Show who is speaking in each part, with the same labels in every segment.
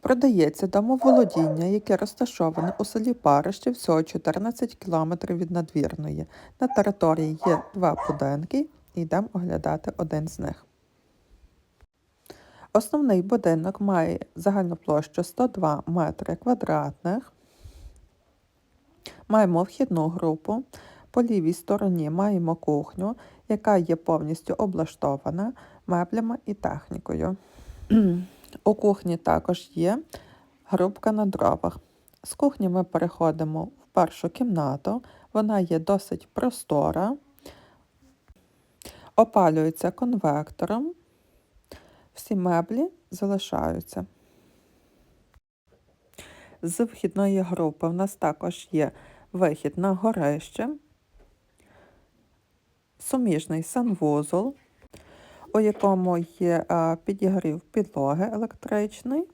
Speaker 1: Продається домоволодіння, яке розташоване у селі Парище, всього 14 км від надвірної. На території є два будинки, і йдемо оглядати один з них. Основний будинок має загальну площу 102 метри квадратних. Маємо вхідну групу. По лівій стороні маємо кухню, яка є повністю облаштована меблями і технікою. У кухні також є грубка на дровах. З кухні ми переходимо в першу кімнату. Вона є досить простора, опалюється конвектором. Всі меблі залишаються. З вхідної групи в нас також є вихід на горище, суміжний санвузол, у якому є підігрів підлоги електричний.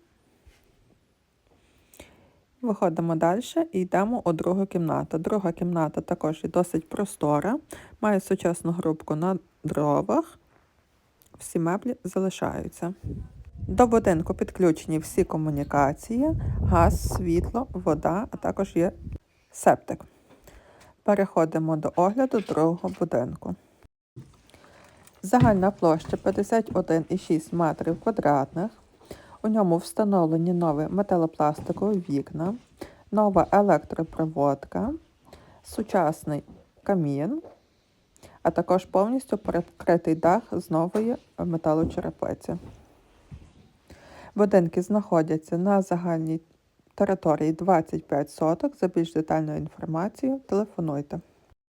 Speaker 1: Виходимо далі і йдемо у другу кімнату. Друга кімната також досить простора, має сучасну грубку на дровах. Всі меблі залишаються. До будинку підключені всі комунікації, газ, світло, вода, а також є септик. Переходимо до огляду другого будинку. Загальна площа 51,6 метрів квадратних. У ньому встановлені нові металопластикові вікна, нова електропроводка, сучасний камін, а також повністю перекритий дах з нової металочерепиці. Будинки знаходяться на загальній території 25 соток. За більш детальною інформацією телефонуйте.